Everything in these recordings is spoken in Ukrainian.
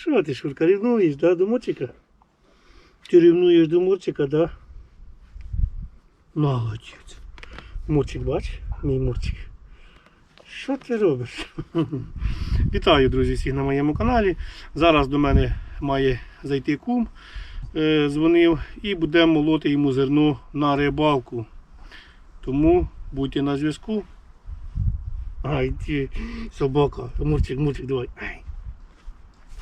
Що ти, Шурка, рівнуєш, да, до мурчика? Ти рівнуєш до мурчика, да? Молодець. Мурчик, бач, мій мурчик. Що ти робиш? Вітаю, друзі, всіх на моєму каналі. Зараз до мене має зайти кум, е, дзвонив, і будемо молоти йому зерно на рибалку. Тому будьте на зв'язку. Ай, ти собака. Мурчик, мурчик, давай. Ай.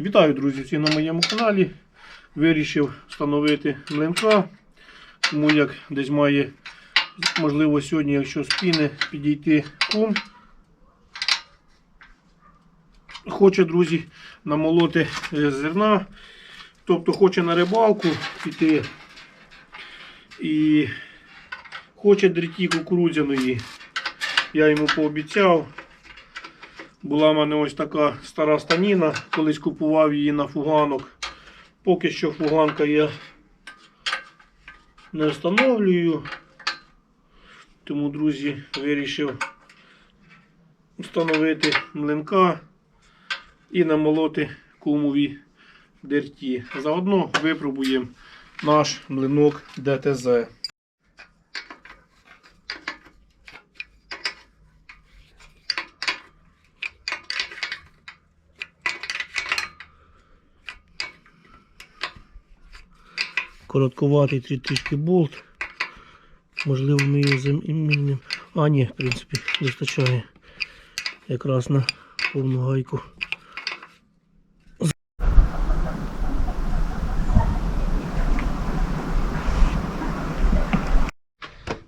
Вітаю, друзі, всі на моєму каналі. Вирішив встановити млинка. Тому як десь має, можливо, сьогодні, якщо спіне, підійти кум. Хоче, друзі, намолоти е, зерна. Тобто хоче на рибалку піти. І хоче дриті кукурудзяної. Я йому пообіцяв. Була в мене ось така стара станіна, колись купував її на фуганок. Поки що фуганка я не встановлюю. Тому, друзі, вирішив встановити млинка і намолоти кумові дерті. Заодно випробуємо наш млинок ДТЗ. Коротковатий трі- трішки болт. Можливо, ми його замінимо. А, ні, в принципі, вистачає якраз на повну гайку.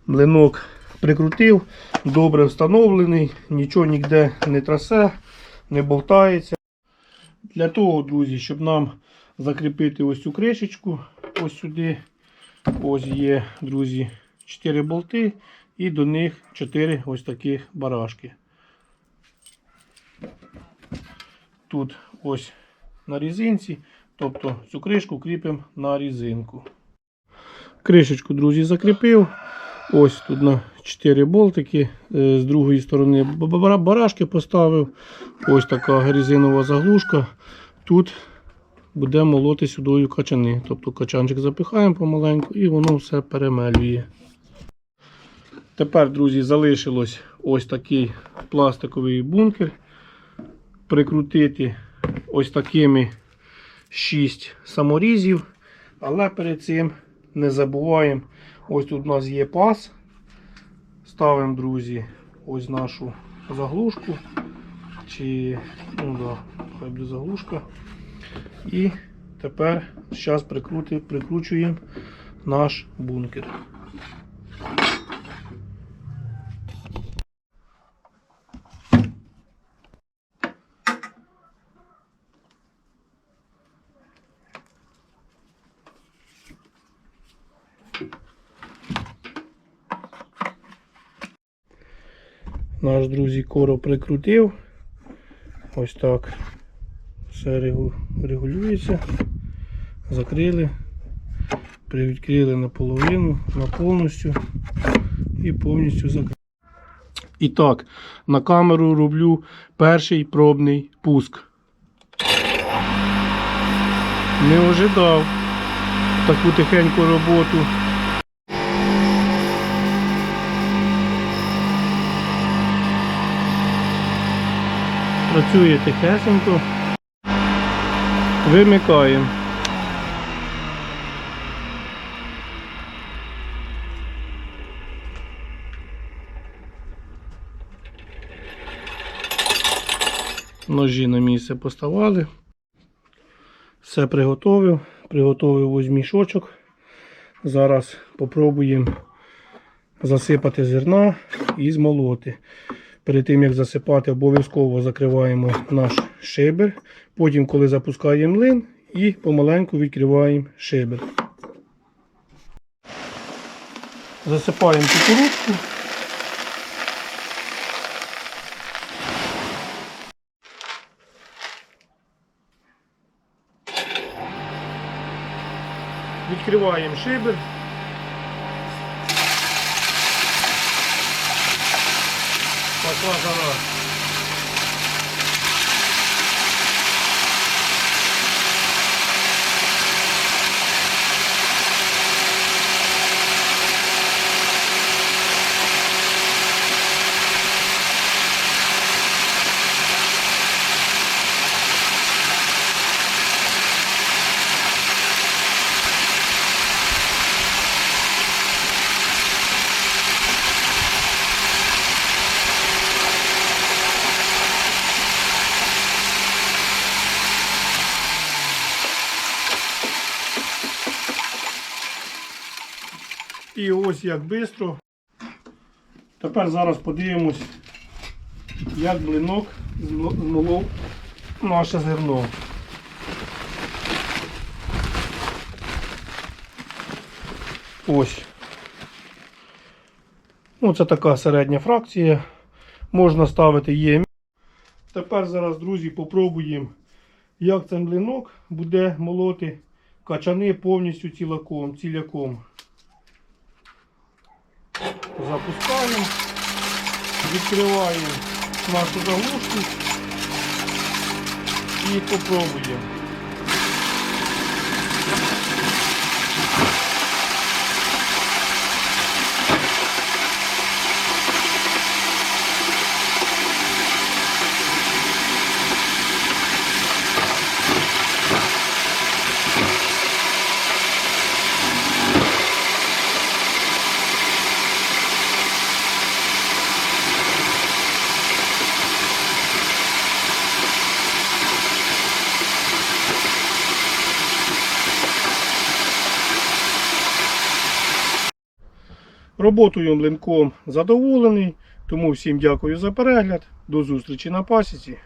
Млинок прикрутив, добре встановлений, нічого ніде не трасе, не болтається. Для того, друзі, щоб нам закріпити ось цю кришечку, ось сюди. Ось є, друзі, 4 болти і до них 4 ось таких барашки. Тут ось на різинці, тобто цю кришку кріпимо на різинку. Кришечку, друзі, закріпив. Ось тут на 4 болтики. Е, З другої сторони барашки поставив. Ось така резинова заглушка. Тут буде молоти сюдою качани. Тобто качанчик запихаємо помаленьку і воно все перемелює. Тепер, друзі, залишилось ось такий пластиковий бункер. Прикрутити ось такими 6 саморізів. Але перед цим не забуваємо, ось тут у нас є паз. Ставимо, друзі, ось нашу заглушку. Чи, ну да, хай буде заглушка. І тепер зараз прикручуємо наш бункер. Наш друзі коро прикрутив. Ось так. Все регулюється. Закрили, привідкрили наполовину, на повністю і повністю закрили. І так, на камеру роблю перший пробний пуск. Не ожидав таку тихеньку роботу. Працює тихесенько. Вимикаємо. Ножі на місце поставали. Все приготовив. Приготовив ось мішочок. Зараз попробуємо засипати зерна і змолоти. Перед тим як засипати, обов'язково закриваємо наш шибер. Потім, коли запускаємо млин, і помаленьку відкриваємо шибер. Засипаємо кукурудзку. Відкриваємо шибер. bu azalar. І ось як швидко. Тепер зараз подивимось, як блинок змо- змолов наше зерно. Ось. Ну, це така середня фракція. Можна ставити є. Тепер зараз, друзі, попробуємо, як цей блинок буде молоти качани повністю цілаком, ціляком. Запускаємо, відкриваємо нашу заглушку і попробуємо. Роботою млинком задоволений. Тому всім дякую за перегляд. До зустрічі на пасіці.